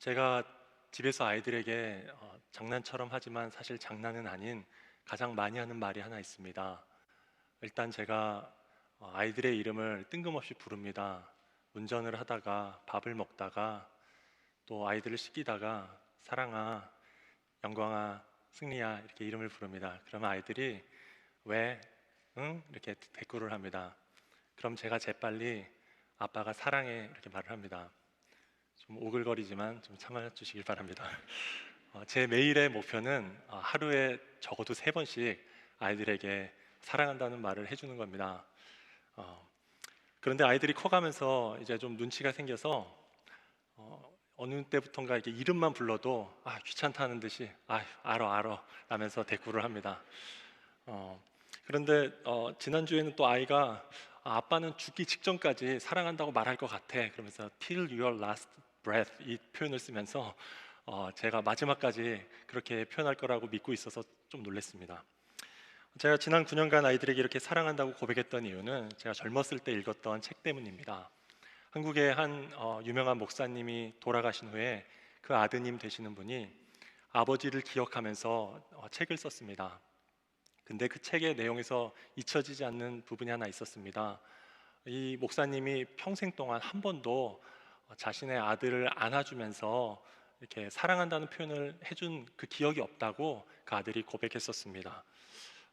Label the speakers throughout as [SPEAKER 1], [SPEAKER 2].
[SPEAKER 1] 제가 집에서 아이들에게 어, 장난처럼 하지만 사실 장난은 아닌 가장 많이 하는 말이 하나 있습니다. 일단 제가 어, 아이들의 이름을 뜬금없이 부릅니다. 운전을 하다가 밥을 먹다가 또 아이들을 씻기다가 사랑아, 영광아, 승리야 이렇게 이름을 부릅니다. 그러면 아이들이 왜? 응? 이렇게 대꾸를 합니다. 그럼 제가 재빨리 아빠가 사랑해 이렇게 말을 합니다. 좀 오글거리지만 좀 참아 주시길 바랍니다. 어, 제 매일의 목표는 어, 하루에 적어도 세 번씩 아이들에게 사랑한다는 말을 해주는 겁니다. 어, 그런데 아이들이 커가면서 이제 좀 눈치가 생겨서 어, 어느 때부턴가 이렇게 이름만 불러도 아 귀찮다는 듯이 아 알어 알어 라면서 대꾸를 합니다. 어, 그런데 어, 지난 주에는 또 아이가 아, 아빠는 죽기 직전까지 사랑한다고 말할 것 같아. 그러면서 till your last breath 이 표현을 쓰면서 어, 제가 마지막까지 그렇게 표현할 거라고 믿고 있어서 좀 놀랐습니다. 제가 지난 9년간 아이들에게 이렇게 사랑한다고 고백했던 이유는 제가 젊었을 때 읽었던 책 때문입니다. 한국의 한 어, 유명한 목사님이 돌아가신 후에 그 아드님 되시는 분이 아버지를 기억하면서 어, 책을 썼습니다. 근데 그 책의 내용에서 잊혀지지 않는 부분이 하나 있었습니다. 이 목사님이 평생 동안 한 번도 어, 자신의 아들을 안아주면서 이렇게 사랑한다는 표현을 해준 그 기억이 없다고 그 아들이 고백했었습니다.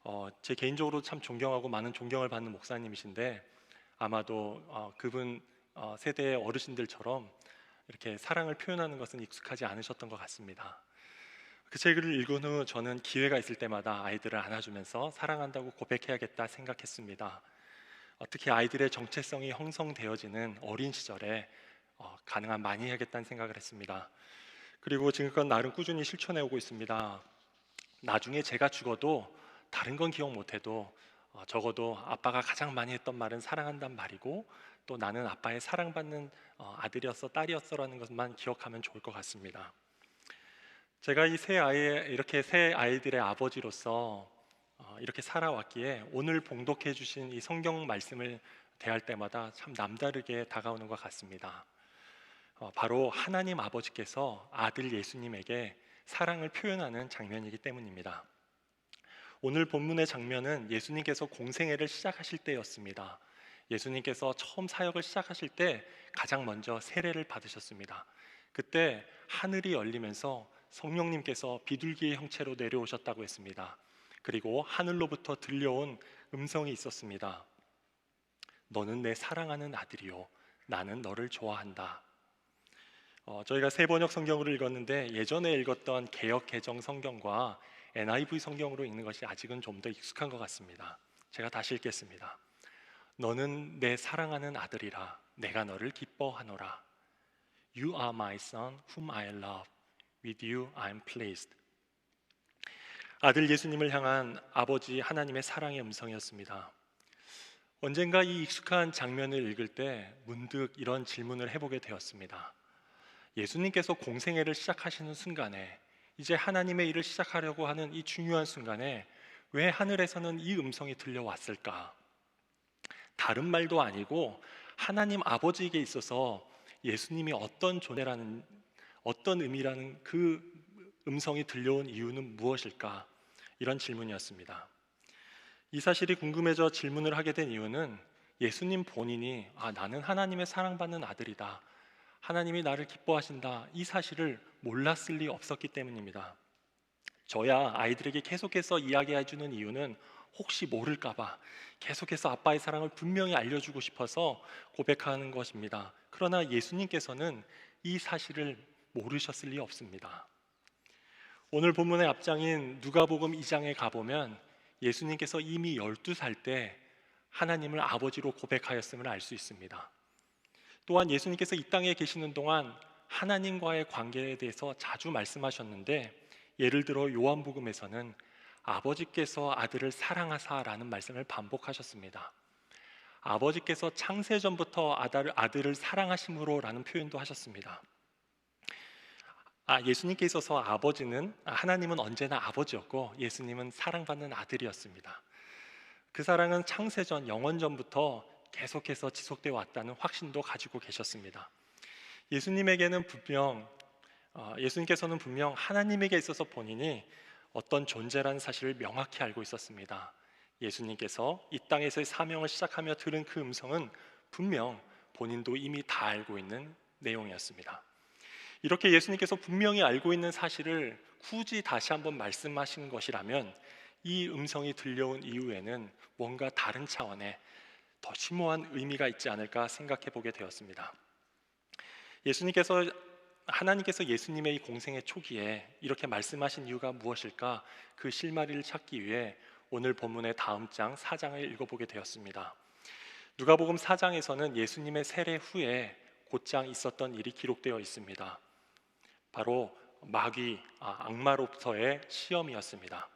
[SPEAKER 1] 어, 제 개인적으로 참 존경하고 많은 존경을 받는 목사님이신데 아마도 어, 그분 어, 세대의 어르신들처럼 이렇게 사랑을 표현하는 것은 익숙하지 않으셨던 것 같습니다. 그 책을 읽은 후 저는 기회가 있을 때마다 아이들을 안아주면서 사랑한다고 고백해야겠다 생각했습니다. 어, 특히 아이들의 정체성이 형성되어지는 어린 시절에 어, 가능한 많이 해야겠다는 생각을 했습니다. 그리고 지금껏 나름 꾸준히 실천해 오고 있습니다. 나중에 제가 죽어도 다른 건 기억 못해도 어, 적어도 아빠가 가장 많이 했던 말은 사랑한단 말이고 또 나는 아빠의 사랑받는 어, 아들이었어 딸이었어라는 것만 기억하면 좋을 것 같습니다. 제가 이 세 아이 이렇게 세 아이들의 아버지로서 어, 이렇게 살아왔기에 오늘 봉독해 주신 이 성경 말씀을 대할 때마다 참 남다르게 다가오는 것 같습니다. 어, 바로 하나님 아버지께서 아들 예수님에게 사랑을 표현하는 장면이기 때문입니다. 오늘 본문의 장면은 예수님께서 공생애를 시작하실 때였습니다. 예수님께서 처음 사역을 시작하실 때 가장 먼저 세례를 받으셨습니다. 그때 하늘이 열리면서 성령님께서 비둘기의 형체로 내려오셨다고 했습니다. 그리고 하늘로부터 들려온 음성이 있었습니다. 너는 내 사랑하는 아들이요. 나는 너를 좋아한다. 어, 저희가 세 번역 성경으로 읽었는데 예전에 읽었던 개역 개정 성경과 NIV 성경으로 읽는 것이 아직은 좀 더 익숙한 것 같습니다. 제가 다시 읽겠습니다. 너는 내 사랑하는 아들이라 내가 너를 기뻐하노라. You are my son whom I love. With you I am pleased. 아들 예수님을 향한 아버지 하나님의 사랑의 음성이었습니다. 언젠가 이 익숙한 장면을 읽을 때 문득 이런 질문을 해보게 되었습니다. 예수님께서 공생애를 시작하시는 순간에 이제 하나님의 일을 시작하려고 하는 이 중요한 순간에 왜 하늘에서는 이 음성이 들려왔을까? 다른 말도 아니고 하나님 아버지에게 있어서 예수님이 어떤 존재라는 어떤 의미라는 그 음성이 들려온 이유는 무엇일까? 이런 질문이었습니다. 이 사실이 궁금해져 질문을 하게 된 이유는 예수님 본인이 아, 나는 하나님의 사랑받는 아들이다. 하나님이 나를 기뻐하신다. 이 사실을 몰랐을 리 없었기 때문입니다. 저야 아이들에게 계속해서 이야기해 주는 이유는 혹시 모를까봐 계속해서 아빠의 사랑을 분명히 알려주고 싶어서 고백하는 것입니다. 그러나 예수님께서는 이 사실을 모르셨을 리 없습니다. 오늘 본문의 앞장인 누가복음 2장에 가보면 예수님께서 이미 12살 때 하나님을 아버지로 고백하였음을 알 수 있습니다. 또한 예수님께서 이 땅에 계시는 동안 하나님과의 관계에 대해서 자주 말씀하셨는데 예를 들어 요한복음에서는 아버지께서 아들을 사랑하사라는 말씀을 반복하셨습니다. 아버지께서 창세전부터 아들을, 사랑하심으로라는 표현도 하셨습니다. 아, 예수님께 있어서 아버지는 하나님은 언제나 아버지였고 예수님은 사랑받는 아들이었습니다. 그 사랑은 창세전 영원전부터 계속해서 지속되어 왔다는 확신도 가지고 계셨습니다. 예수님에게는 분명 어, 예수님께서는 분명 하나님에게 있어서 본인이 어떤 존재라는 사실을 명확히 알고 있었습니다. 예수님께서 이 땅에서의 사명을 시작하며 들은 그 음성은 분명 본인도 이미 다 알고 있는 내용이었습니다. 이렇게 예수님께서 분명히 알고 있는 사실을 굳이 다시 한번 말씀하신 것이라면 이 음성이 들려온 이후에는 뭔가 다른 차원의 더 심오한 의미가 있지 않을까 생각해 보게 되었습니다. 예수님께서 하나님께서 예수님의 이 공생의 초기에 이렇게 말씀하신 이유가 무엇일까? 그 실마리를 찾기 위해 오늘 본문의 다음 장 4장을 읽어보게 되었습니다. 누가복음 4장에서는 예수님의 세례 후에 곧장 있었던 일이 기록되어 있습니다. 바로 마귀, 아, 악마로부터의 시험이었습니다.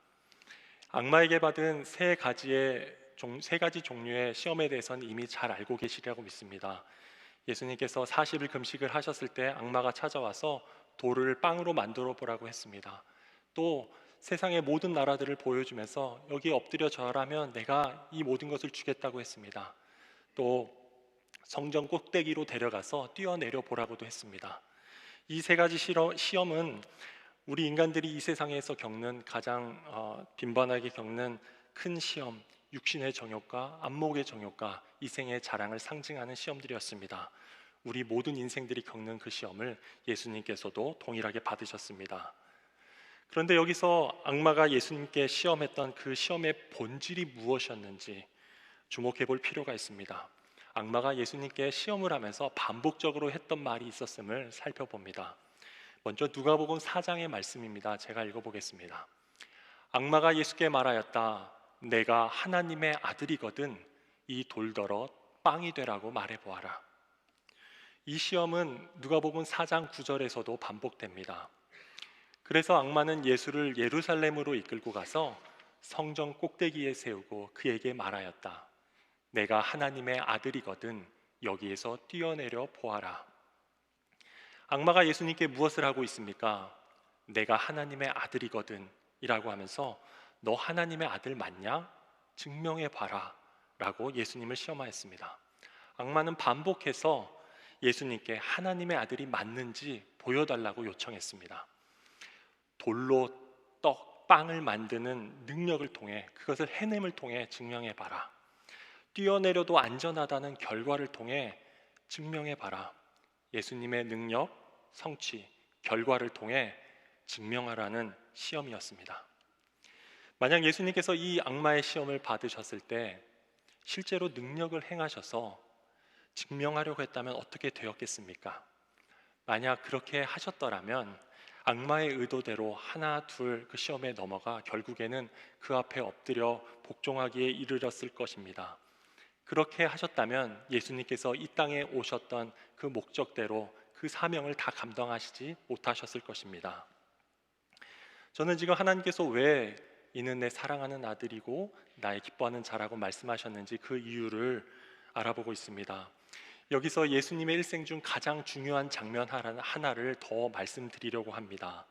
[SPEAKER 1] 악마에게 받은 세 가지의 종, 세 가지 종류의 시험에 대해서는 이미 잘 알고 계시리라고 믿습니다. 예수님께서 40일 금식을 하셨을 때 악마가 찾아와서 돌을 빵으로 만들어 보라고 했습니다. 또 세상의 모든 나라들을 보여주면서 여기 엎드려 절하면 내가 이 모든 것을 주겠다고 했습니다. 또 성전 꼭대기로 데려가서 뛰어내려 보라고도 했습니다. 이 세 가지 시험은 우리 인간들이 이 세상에서 겪는 가장 어, 빈번하게 겪는 큰 시험, 육신의 정욕과 안목의 정욕과 이생의 자랑을 상징하는 시험들이었습니다. 우리 모든 인생들이 겪는 그 시험을 예수님께서도 동일하게 받으셨습니다. 그런데 여기서 악마가 예수님께 시험했던 그 시험의 본질이 무엇이었는지 주목해 볼 필요가 있습니다. 악마가 예수님께 시험을 하면서 반복적으로 했던 말이 있었음을 살펴봅니다. 먼저 누가복음 4장의 말씀입니다. 제가 읽어 보겠습니다. 악마가 예수께 말하였다. 내가 하나님의 아들이거든 이 돌더러 빵이 되라고 말해 보아라. 이 시험은 누가복음 4장 9절에서도 반복됩니다. 그래서 악마는 예수를 예루살렘으로 이끌고 가서 성전 꼭대기에 세우고 그에게 말하였다. 내가 하나님의 아들이거든 여기에서 뛰어내려 보아라. 악마가 예수님께 무엇을 하고 있습니까? 내가 하나님의 아들이거든 이라고 하면서 너 하나님의 아들 맞냐? 증명해 봐라. 라고 예수님을 시험하였습니다. 악마는 반복해서 예수님께 하나님의 아들이 맞는지 보여달라고 요청했습니다. 돌로 떡, 빵을 만드는 능력을 통해 그것을 해냄을 통해 증명해 봐라. 뛰어내려도 안전하다는 결과를 통해 증명해 봐라. 예수님의 능력, 성취, 결과를 통해 증명하라는 시험이었습니다. 만약 예수님께서 이 악마의 시험을 받으셨을 때 실제로 능력을 행하셔서 증명하려고 했다면 어떻게 되었겠습니까? 만약 그렇게 하셨더라면 악마의 의도대로 하나 둘 그 시험에 넘어가 결국에는 그 앞에 엎드려 복종하기에 이르렀을 것입니다. 그렇게 하셨다면 예수님께서 이 땅에 오셨던 그 목적대로 그 사명을 다 감당하시지 못하셨을 것입니다. 저는 지금 하나님께서 왜 이는 내 사랑하는 아들이고 나의 기뻐하는 자라고 말씀하셨는지 그 이유를 알아보고 있습니다. 여기서 예수님의 일생 중 가장 중요한 장면 하나를 더 말씀드리려고 합니다.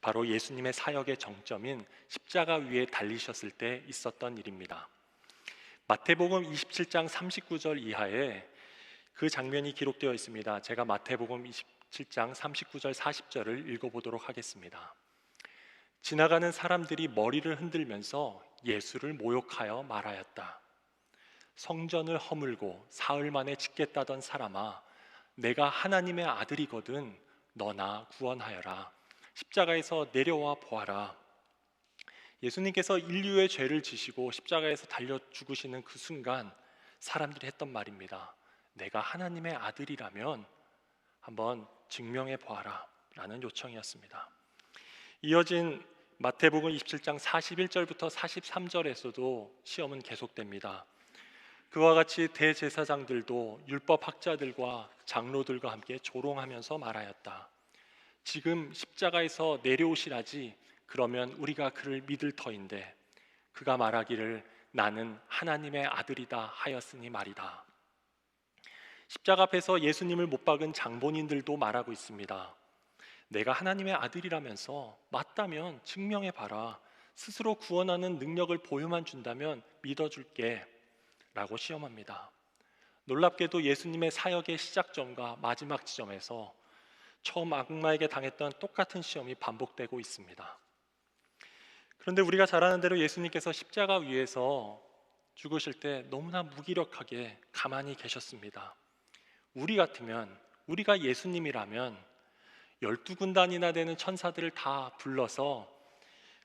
[SPEAKER 1] 바로 예수님의 사역의 정점인 십자가 위에 달리셨을 때 있었던 일입니다. 마태복음 27장 39절 이하에 그 장면이 기록되어 있습니다. 제가 마태복음 27장 39절 40절을 읽어보도록 하겠습니다. 지나가는 사람들이 머리를 흔들면서 예수를 모욕하여 말하였다. 성전을 허물고 사흘 만에 짓겠다던 사람아, 내가 하나님의 아들이거든 너나 구원하여라. 십자가에서 내려와 보아라. 예수님께서 인류의 죄를 지시고 십자가에서 달려 죽으시는 그 순간 사람들이 했던 말입니다. 내가 하나님의 아들이라면 한번 증명해 보아라. 라는 요청이었습니다. 이어진 마태복음 27장 41절부터 43절에서도 시험은 계속됩니다. 그와 같이 대제사장들도 율법 학자들과 장로들과 함께 조롱하면서 말하였다. 지금 십자가에서 내려오시라지 그러면 우리가 그를 믿을 터인데 그가 말하기를 나는 하나님의 아들이다 하였으니 말이다. 십자가 앞에서 예수님을 못 박은 장본인들도 말하고 있습니다. 내가 하나님의 아들이라면서 맞다면 증명해 봐라. 스스로 구원하는 능력을 보여만 준다면 믿어줄게. 라고 시험합니다. 놀랍게도 예수님의 사역의 시작점과 마지막 지점에서 처음 악마에게 당했던 똑같은 시험이 반복되고 있습니다. 그런데 우리가 잘 아는 대로 예수님께서 십자가 위에서 죽으실 때 너무나 무기력하게 가만히 계셨습니다. 우리 같으면 우리가 예수님이라면 열두 군단이나 되는 천사들을 다 불러서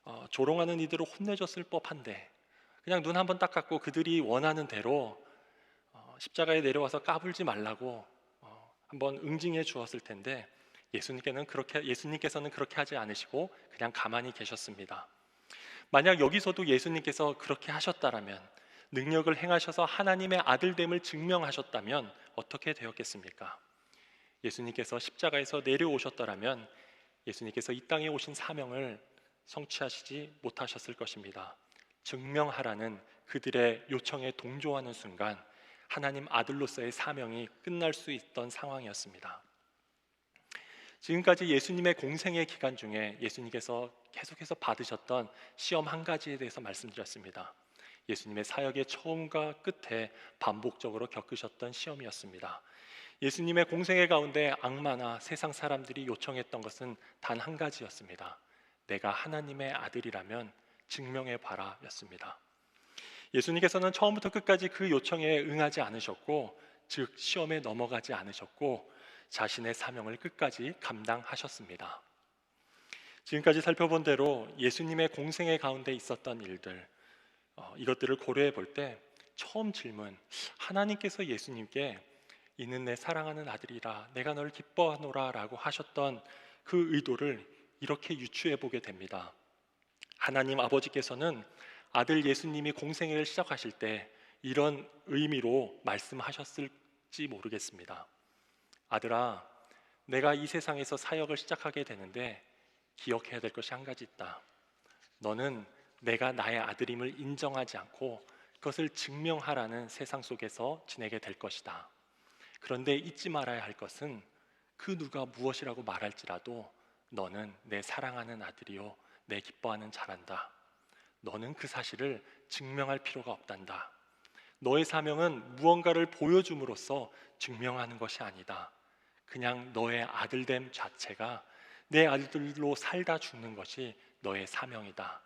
[SPEAKER 1] 어, 조롱하는 이들을 혼내줬을 법한데 그냥 눈 한번 딱 감고 그들이 원하는 대로 어, 십자가에 내려와서 까불지 말라고 어, 한번 응징해 주었을 텐데 예수님께는 그렇게 예수님께서는 그렇게 하지 않으시고 그냥 가만히 계셨습니다. 만약 여기서도 예수님께서 그렇게 하셨다라면 능력을 행하셔서 하나님의 아들됨을 증명하셨다면 어떻게 되었겠습니까? 예수님께서 십자가에서 내려오셨더라면 예수님께서 이 땅에 오신 사명을 성취하시지 못하셨을 것입니다. 증명하라는 그들의 요청에 동조하는 순간 하나님 아들로서의 사명이 끝날 수 있던 상황이었습니다. 지금까지 예수님의 공생의 기간 중에 예수님께서 계속해서 받으셨던 시험 한 가지에 대해서 말씀드렸습니다. 예수님의 사역의 처음과 끝에 반복적으로 겪으셨던 시험이었습니다. 예수님의 공생의 가운데 악마나 세상 사람들이 요청했던 것은 단 한 가지였습니다. 내가 하나님의 아들이라면 증명해 봐라였습니다. 예수님께서는 처음부터 끝까지 그 요청에 응하지 않으셨고, 즉 시험에 넘어가지 않으셨고, 자신의 사명을 끝까지 감당하셨습니다. 지금까지 살펴본 대로 예수님의 공생의 가운데 있었던 일들, 어, 이것들을 고려해 볼 때 처음 질문, 하나님께서 예수님께 이는 내 사랑하는 아들이라 내가 널 기뻐하노라라고 하셨던 그 의도를 이렇게 유추해 보게 됩니다. 하나님 아버지께서는 아들 예수님이 공생애를 시작하실 때 이런 의미로 말씀하셨을지 모르겠습니다. 아들아, 내가 이 세상에서 사역을 시작하게 되는데 기억해야 될 것이 한 가지 있다. 너는 내가 나의 아들임을 인정하지 않고 그것을 증명하라는 세상 속에서 지내게 될 것이다. 그런데 잊지 말아야 할 것은 그 누가 무엇이라고 말할지라도 너는 내 사랑하는 아들이요 내 기뻐하는 자란다. 너는 그 사실을 증명할 필요가 없단다. 너의 사명은 무언가를 보여줌으로써 증명하는 것이 아니다. 그냥 너의 아들됨 자체가 내 아들로 살다 죽는 것이 너의 사명이다.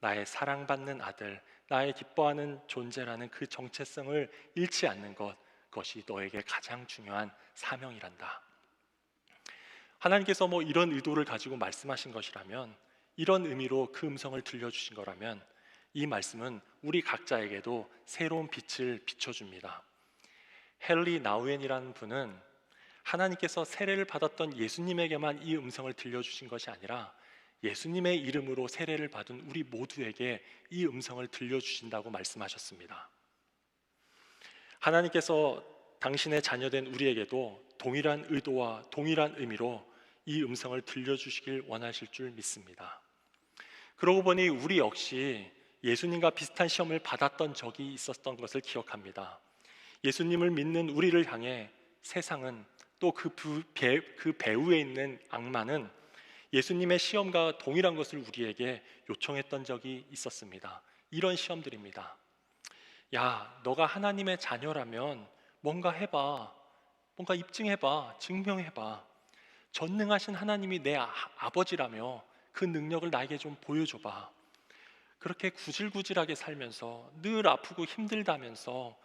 [SPEAKER 1] 나의 사랑받는 아들, 나의 기뻐하는 존재라는 그 정체성을 잃지 않는 것, 그 것이 너에게 가장 중요한 사명이란다. 하나님께서 뭐 이런 의도를 가지고 말씀하신 것이라면 이런 의미로 그 음성을 들려주신 거라면 이 말씀은 우리 각자에게도 새로운 빛을 비춰줍니다. 헨리 나우엔이라는 분은 하나님께서 세례를 받았던 예수님에게만 이 음성을 들려주신 것이 아니라 예수님의 이름으로 세례를 받은 우리 모두에게 이 음성을 들려주신다고 말씀하셨습니다. 하나님께서 당신의 자녀된 우리에게도 동일한 의도와 동일한 의미로 이 음성을 들려주시길 원하실 줄 믿습니다. 그러고 보니 우리 역시 예수님과 비슷한 시험을 받았던 적이 있었던 것을 기억합니다. 예수님을 믿는 우리를 향해 세상은 또그 그 배후에 있는 악마는 예수님의 시험과 동일한 것을 우리에게 요청했던 적이 있었습니다. 이런 시험들입니다. 야, 너가 하나님의 자녀라면 뭔가 해봐. 뭔가 입증해봐. 증명해봐. 전능하신 하나님이 내 아, 아버지라며 그 능력을 나에게 좀 보여줘봐. 그렇게 구질구질하게 살면서 늘 아프고 힘들다면서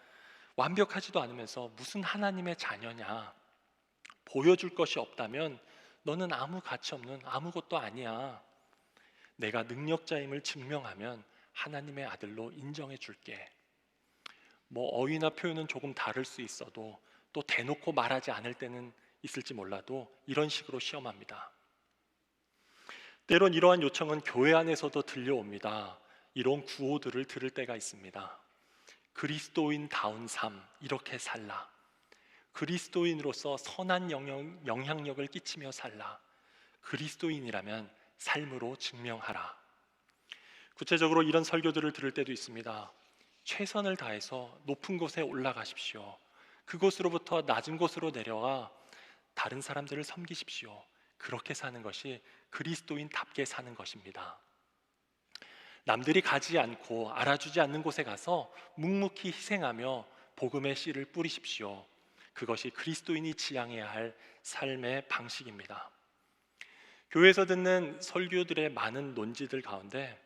[SPEAKER 1] 완벽하지도 않으면서 무슨 하나님의 자녀냐. 보여줄 것이 없다면 너는 아무 가치 없는 아무것도 아니야. 내가 능력자임을 증명하면 하나님의 아들로 인정해 줄게. 뭐 어휘나 표현은 조금 다를 수 있어도 또 대놓고 말하지 않을 때는 있을지 몰라도 이런 식으로 시험합니다. 때론 이러한 요청은 교회 안에서도 들려옵니다. 이런 구호들을 들을 때가 있습니다. 그리스도인다운 삶, 이렇게 살라. 그리스도인으로서 선한 영향, 영향력을 끼치며 살라. 그리스도인이라면 삶으로 증명하라. 구체적으로 이런 설교들을 들을 때도 있습니다. 최선을 다해서 높은 곳에 올라가십시오. 그곳으로부터 낮은 곳으로 내려와 다른 사람들을 섬기십시오. 그렇게 사는 것이 그리스도인답게 사는 것입니다. 남들이 가지 않고 알아주지 않는 곳에 가서 묵묵히 희생하며 복음의 씨를 뿌리십시오. 그것이 그리스도인이 지향해야 할 삶의 방식입니다. 교회에서 듣는 설교들의 많은 논지들 가운데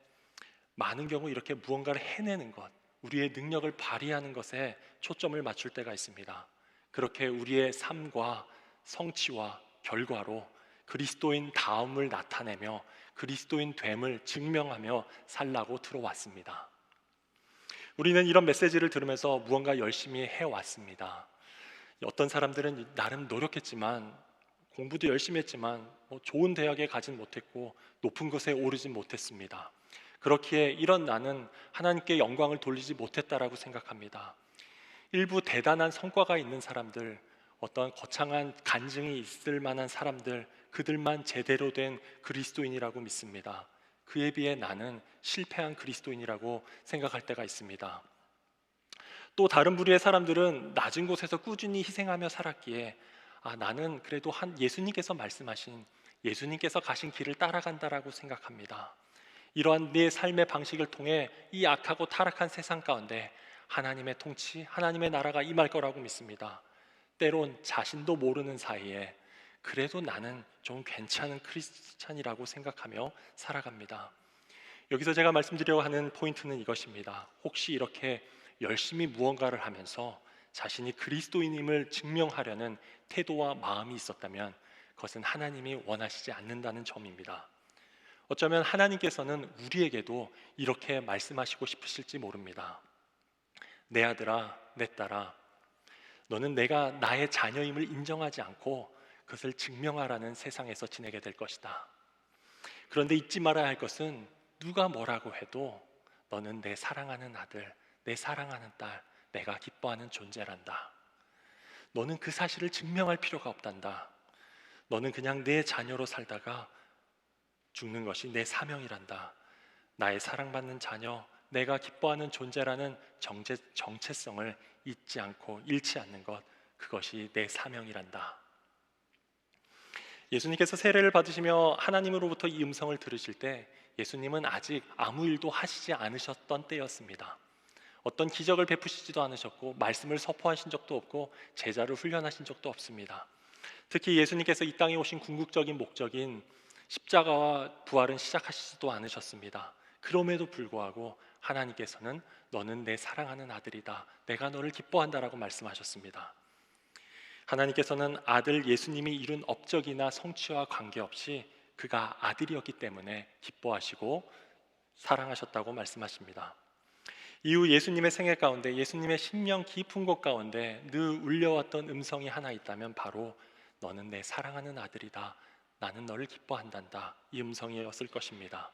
[SPEAKER 1] 많은 경우 이렇게 무언가를 해내는 것, 우리의 능력을 발휘하는 것에 초점을 맞출 때가 있습니다. 그렇게 우리의 삶과 성취와 결과로 그리스도인 다음을 나타내며 그리스도인 됨을 증명하며 살라고 들어왔습니다. 우리는 이런 메시지를 들으면서 무언가 열심히 해왔습니다. 어떤 사람들은 나름 노력했지만 공부도 열심히 했지만 뭐 좋은 대학에 가진 못했고 높은 곳에 오르진 못했습니다. 그렇기에 이런 나는 하나님께 영광을 돌리지 못했다라고 생각합니다. 일부 대단한 성과가 있는 사람들, 어떤 거창한 간증이 있을 만한 사람들, 그들만 제대로 된 그리스도인이라고 믿습니다. 그에 비해 나는 실패한 그리스도인이라고 생각할 때가 있습니다. 또 다른 부류의 사람들은 낮은 곳에서 꾸준히 희생하며 살았기에 아, 나는 그래도 한 예수님께서 말씀하신 예수님께서 가신 길을 따라간다라고 생각합니다. 이러한 내 삶의 방식을 통해 이 악하고 타락한 세상 가운데 하나님의 통치, 하나님의 나라가 임할 거라고 믿습니다. 때론 자신도 모르는 사이에 그래도 나는 좀 괜찮은 크리스찬이라고 생각하며 살아갑니다. 여기서 제가 말씀드리려고 하는 포인트는 이것입니다. 혹시 이렇게 열심히 무언가를 하면서 자신이 그리스도인임을 증명하려는 태도와 마음이 있었다면 그것은 하나님이 원하시지 않는다는 점입니다. 어쩌면 하나님께서는 우리에게도 이렇게 말씀하시고 싶으실지 모릅니다. 내 아들아, 내 딸아, 너는 내가 나의 자녀임을 인정하지 않고 그것을 증명하라는 세상에서 지내게 될 것이다. 그런데 잊지 말아야 할 것은 누가 뭐라고 해도 너는 내 사랑하는 아들, 내 사랑하는 딸, 내가 기뻐하는 존재란다. 너는 그 사실을 증명할 필요가 없단다. 너는 그냥 내 자녀로 살다가 죽는 것이 내 사명이란다. 나의 사랑받는 자녀, 내가 기뻐하는 존재라는 정체, 정체성을 잊지 않고 잃지 않는 것, 그것이 내 사명이란다. 예수님께서 세례를 받으시며 하나님으로부터 이 음성을 들으실 때 예수님은 아직 아무 일도 하시지 않으셨던 때였습니다. 어떤 기적을 베푸시지도 않으셨고 말씀을 선포하신 적도 없고 제자를 훈련하신 적도 없습니다. 특히 예수님께서 이 땅에 오신 궁극적인 목적인 십자가와 부활은 시작하시지도 않으셨습니다. 그럼에도 불구하고 하나님께서는 너는 내 사랑하는 아들이다. 내가 너를 기뻐한다라고 말씀하셨습니다. 하나님께서는 아들 예수님이 이룬 업적이나 성취와 관계없이 그가 아들이었기 때문에 기뻐하시고 사랑하셨다고 말씀하십니다. 이후 예수님의 생애 가운데 예수님의 심령 깊은 곳 가운데 늘 울려왔던 음성이 하나 있다면 바로 너는 내 사랑하는 아들이다. 나는 너를 기뻐한단다. 이 음성이었을 것입니다.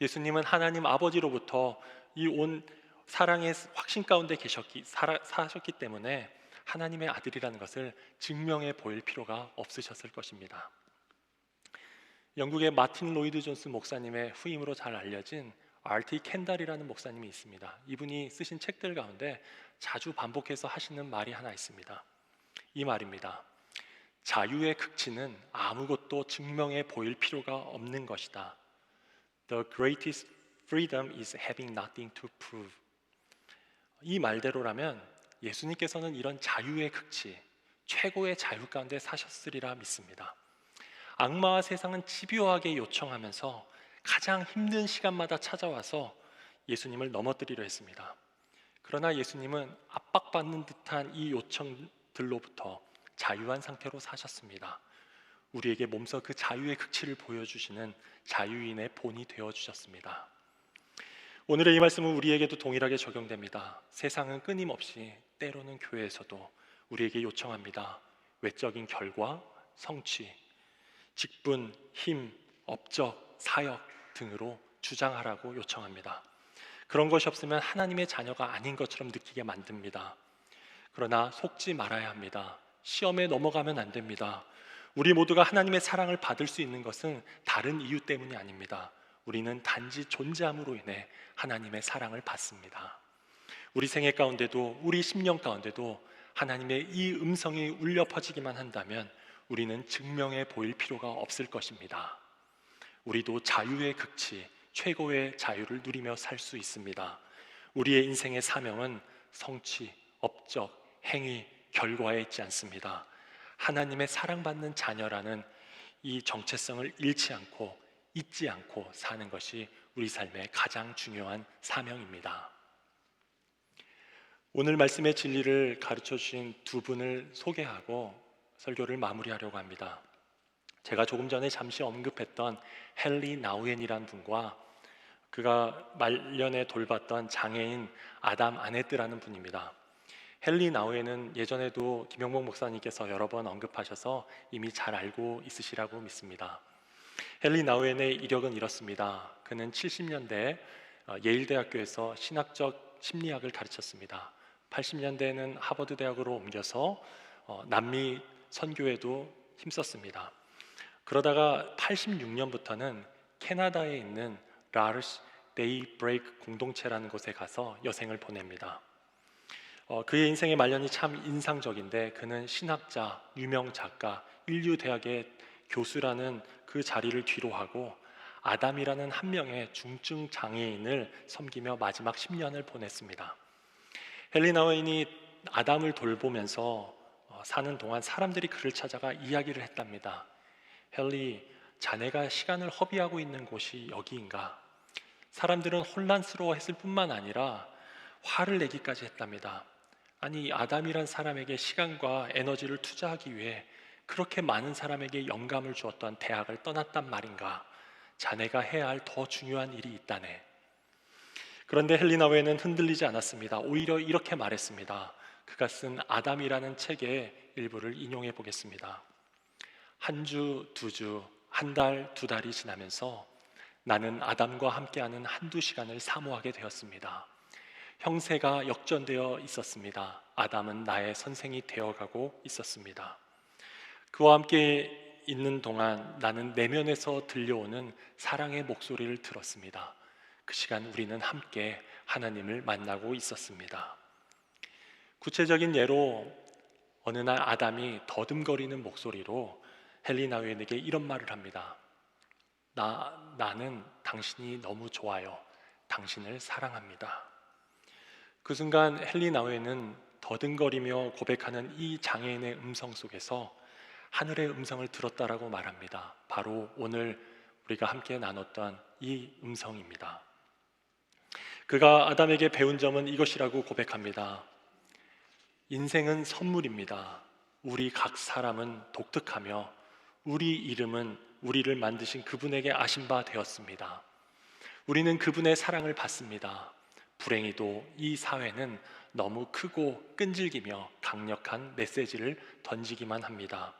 [SPEAKER 1] 예수님은 하나님 아버지로부터 이 온 사랑의 확신 가운데 계셨기 살아, 사셨기 때문에 하나님의 아들이라는 것을 증명해 보일 필요가 없으셨을 것입니다. 영국의 마틴 로이드 존스 목사님의 후임으로 잘 알려진 R.T. 켄달이라는 목사님이 있습니다. 이분이 쓰신 책들 가운데 자주 반복해서 하시는 말이 하나 있습니다. 이 말입니다. 자유의 극치는 아무것도 증명해 보일 필요가 없는 것이다. The greatest freedom is having nothing to prove. 이 말대로라면 예수님께서는 이런 자유의 극치, 최고의 자유 가운데 사셨으리라 믿습니다. 악마와 세상은 집요하게 요청하면서 가장 힘든 시간마다 찾아와서 예수님을 넘어뜨리려 했습니다. 그러나 예수님은 압박받는 듯한 이 요청들로부터 자유한 상태로 사셨습니다. 우리에게 몸소 그 자유의 극치를 보여주시는 자유인의 본이 되어 주셨습니다. 오늘의 이 말씀은 우리에게도 동일하게 적용됩니다. 세상은 끊임없이 때로는 교회에서도 우리에게 요청합니다. 외적인 결과, 성취, 직분, 힘, 업적, 사역, 등으로 주장하라고 요청합니다. 그런 것이 없으면 하나님의 자녀가 아닌 것처럼 느끼게 만듭니다. 그러나 속지 말아야 합니다. 시험에 넘어가면 안 됩니다. 우리 모두가 하나님의 사랑을 받을 수 있는 것은 다른 이유 때문이 아닙니다. 우리는 단지 존재함으로 인해 하나님의 사랑을 받습니다. 우리 생애 가운데도 우리 심령 가운데도 하나님의 이 음성이 울려 퍼지기만 한다면 우리는 증명해 보일 필요가 없을 것입니다. 우리도 자유의 극치, 최고의 자유를 누리며 살 수 있습니다. 우리의 인생의 사명은 성취, 업적, 행위, 결과에 있지 않습니다. 하나님의 사랑받는 자녀라는 이 정체성을 잃지 않고 잊지 않고 사는 것이 우리 삶의 가장 중요한 사명입니다. 오늘 말씀의 진리를 가르쳐 주신 두 분을 소개하고 설교를 마무리하려고 합니다. 제가 조금 전에 잠시 언급했던 헨리 나우엔이란 분과 그가 말년에 돌봤던 장애인 아담 아네트라는 분입니다. 헨리 나우엔은 예전에도 김영복 목사님께서 여러 번 언급하셔서 이미 잘 알고 있으시라고 믿습니다. 헨리 나우엔의 이력은 이렇습니다. 그는 70년대 어, 예일대학교에서 신학적 심리학을 가르쳤습니다. 80년대에는 하버드 대학으로 옮겨서 어, 남미 선교에도 힘썼습니다. 그러다가 86년부터는 캐나다에 있는 라르스 데이 브레이크 공동체라는 곳에 가서 여생을 보냅니다. 어, 그의 인생의 말년이 참 인상적인데 그는 신학자, 유명 작가, 인류 대학의 교수라는 그 자리를 뒤로하고 아담이라는 한 명의 중증 장애인을 섬기며 마지막 10년을 보냈습니다. 헬리나 웨인이 아담을 돌보면서 어, 사는 동안 사람들이 그를 찾아가 이야기를 했답니다. 헬리, 자네가 시간을 허비하고 있는 곳이 여기인가? 사람들은 혼란스러워했을 뿐만 아니라 화를 내기까지 했답니다. 아니 아담이란 사람에게 시간과 에너지를 투자하기 위해 그렇게 많은 사람에게 영감을 주었던 대학을 떠났단 말인가? 자네가 해야 할 더 중요한 일이 있다네. 그런데 헬리나 웨는 흔들리지 않았습니다. 오히려 이렇게 말했습니다. 그가 쓴 아담이라는 책의 일부를 인용해 보겠습니다. 한 주, 두 주, 한 달, 두 달이 지나면서 나는 아담과 함께하는 한두 시간을 사모하게 되었습니다. 형세가 역전되어 있었습니다. 아담은 나의 선생이 되어가고 있었습니다. 그와 함께 있는 동안 나는 내면에서 들려오는 사랑의 목소리를 들었습니다. 그 시간 우리는 함께 하나님을 만나고 있었습니다. 구체적인 예로 어느 날 아담이 더듬거리는 목소리로 헬리나웬에게 이런 말을 합니다. 나, 나는 당신이 너무 좋아요. 당신을 사랑합니다. 그 순간 헬리나웨는 더듬거리며 고백하는 이 장애인의 음성 속에서 하늘의 음성을 들었다라고 말합니다. 바로 오늘 우리가 함께 나눴던 이 음성입니다. 그가 아담에게 배운 점은 이것이라고 고백합니다. 인생은 선물입니다. 우리 각 사람은 독특하며 우리 이름은 우리를 만드신 그분에게 아신 바 되었습니다. 우리는 그분의 사랑을 받습니다. 불행히도 이 사회는 너무 크고 끈질기며 강력한 메시지를 던지기만 합니다.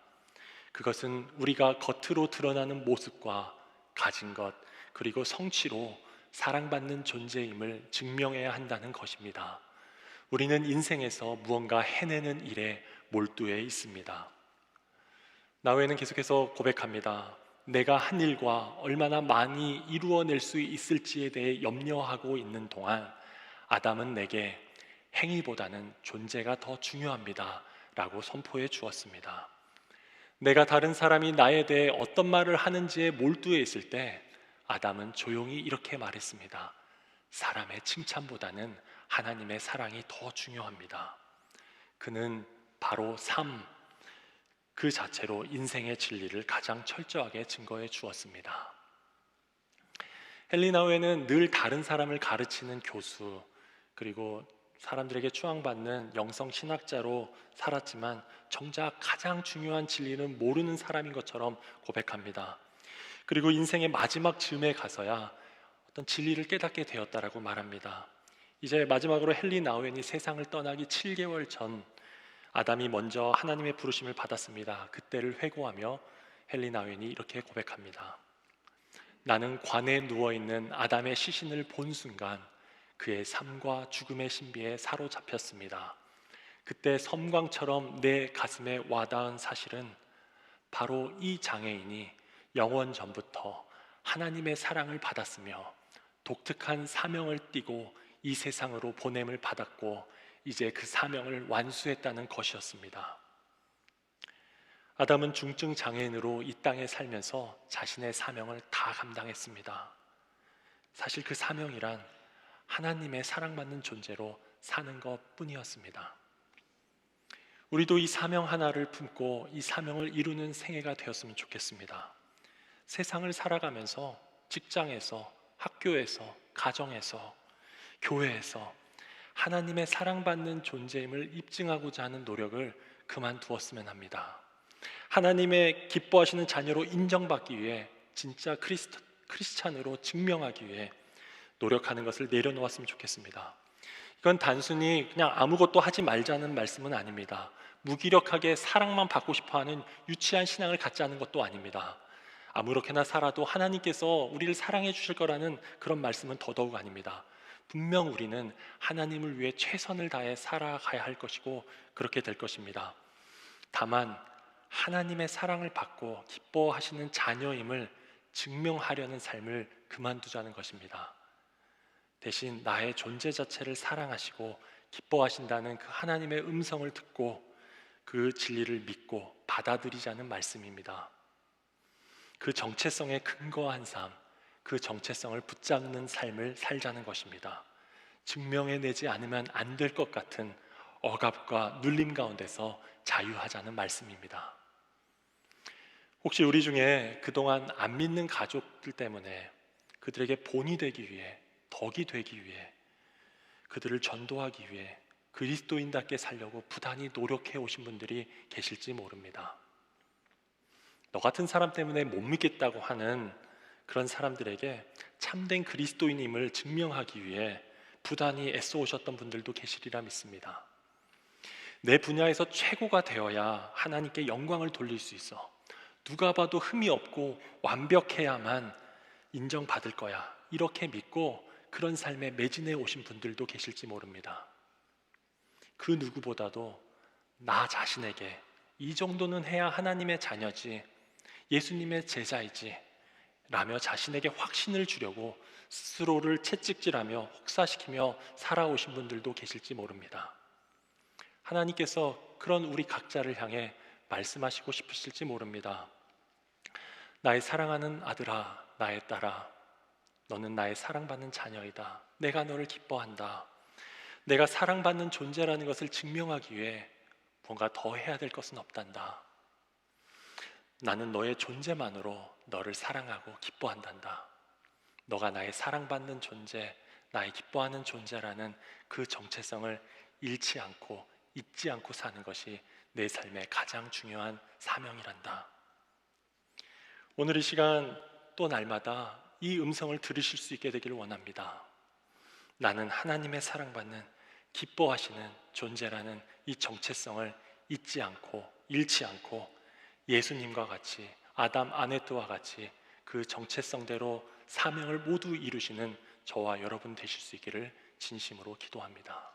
[SPEAKER 1] 그것은 우리가 겉으로 드러나는 모습과 가진 것, 그리고 성취로 사랑받는 존재임을 증명해야 한다는 것입니다. 우리는 인생에서 무언가 해내는 일에 몰두해 있습니다. 나웨는 계속해서 고백합니다. 내가 한 일과 얼마나 많이 이루어낼 수 있을지에 대해 염려하고 있는 동안 아담은 내게 행위보다는 존재가 더 중요합니다. 라고 선포해 주었습니다. 내가 다른 사람이 나에 대해 어떤 말을 하는지에 몰두해 있을 때 아담은 조용히 이렇게 말했습니다. 사람의 칭찬보다는 하나님의 사랑이 더 중요합니다. 그는 바로 삶, 그 자체로 인생의 진리를 가장 철저하게 증거해 주었습니다. 헬리나우에는 늘 다른 사람을 가르치는 교수, 그리고 사람들에게 추앙받는 영성 신학자로 살았지만 정작 가장 중요한 진리는 모르는 사람인 것처럼 고백합니다. 그리고 인생의 마지막 즈음에 가서야 어떤 진리를 깨닫게 되었다라고 말합니다. 이제 마지막으로 헨리 나우엔이 세상을 떠나기 7개월 전 아담이 먼저 하나님의 부르심을 받았습니다. 그때를 회고하며 헨리 나우엔이 이렇게 고백합니다. 나는 관에 누워 있는 아담의 시신을 본 순간 그의 삶과 죽음의 신비에 사로잡혔습니다. 그때 섬광처럼 내 가슴에 와닿은 사실은 바로 이 장애인이 영원 전부터 하나님의 사랑을 받았으며 독특한 사명을 띠고 이 세상으로 보냄을 받았고 이제 그 사명을 완수했다는 것이었습니다. 아담은 중증 장애인으로 이 땅에 살면서 자신의 사명을 다 감당했습니다. 사실 그 사명이란 하나님의 사랑받는 존재로 사는 것 뿐이었습니다. 우리도 이 사명 하나를 품고 이 사명을 이루는 생애가 되었으면 좋겠습니다. 세상을 살아가면서 직장에서 학교에서 가정에서 교회에서 하나님의 사랑받는 존재임을 입증하고자 하는 노력을 그만두었으면 합니다. 하나님의 기뻐하시는 자녀로 인정받기 위해 진짜 크리스찬으로 증명하기 위해 노력하는 것을 내려놓았으면 좋겠습니다. 이건 단순히 그냥 아무것도 하지 말자는 말씀은 아닙니다. 무기력하게 사랑만 받고 싶어 하는 유치한 신앙을 갖지 않은 것도 아닙니다. 아무렇게나 살아도 하나님께서 우리를 사랑해 주실 거라는 그런 말씀은 더더욱 아닙니다. 분명 우리는 하나님을 위해 최선을 다해 살아가야 할 것이고 그렇게 될 것입니다. 다만 하나님의 사랑을 받고 기뻐하시는 자녀임을 증명하려는 삶을 그만두자는 것입니다. 대신 나의 존재 자체를 사랑하시고 기뻐하신다는 그 하나님의 음성을 듣고 그 진리를 믿고 받아들이자는 말씀입니다. 그 정체성에 근거한 삶, 그 정체성을 붙잡는 삶을 살자는 것입니다. 증명해내지 않으면 안 될 것 같은 억압과 눌림 가운데서 자유하자는 말씀입니다. 혹시 우리 중에 그동안 안 믿는 가족들 때문에 그들에게 본이 되기 위해 덕이 되기 위해 그들을 전도하기 위해 그리스도인답게 살려고 부단히 노력해 오신 분들이 계실지 모릅니다. 너 같은 사람 때문에 못 믿겠다고 하는 그런 사람들에게 참된 그리스도인임을 증명하기 위해 부단히 애써 오셨던 분들도 계시리라 믿습니다. 내 분야에서 최고가 되어야 하나님께 영광을 돌릴 수 있어. 누가 봐도 흠이 없고 완벽해야만 인정받을 거야. 이렇게 믿고 그런 삶에 매진해 오신 분들도 계실지 모릅니다. 그 누구보다도 나 자신에게 이 정도는 해야 하나님의 자녀지, 예수님의 제자이지, 라며 자신에게 확신을 주려고 스스로를 채찍질하며 혹사시키며 살아오신 분들도 계실지 모릅니다. 하나님께서 그런 우리 각자를 향해 말씀하시고 싶으실지 모릅니다. 나의 사랑하는 아들아, 나의 딸아, 너는 나의 사랑받는 자녀이다. 내가 너를 기뻐한다. 내가 사랑받는 존재라는 것을 증명하기 위해 뭔가 더 해야 될 것은 없단다. 나는 너의 존재만으로 너를 사랑하고 기뻐한단다. 너가 나의 사랑받는 존재, 나의 기뻐하는 존재라는 그 정체성을 잃지 않고 잊지 않고 사는 것이 내 삶의 가장 중요한 사명이란다. 오늘 이 시간 또 날마다 이 음성을 들으실 수 있게 되기를 원합니다. 나는 하나님의 사랑받는 기뻐하시는 존재라는 이 정체성을 잊지 않고 잃지 않고 예수님과 같이 아담 아네트와 같이 그 정체성대로 사명을 모두 이루시는 저와 여러분 되실 수 있기를 진심으로 기도합니다.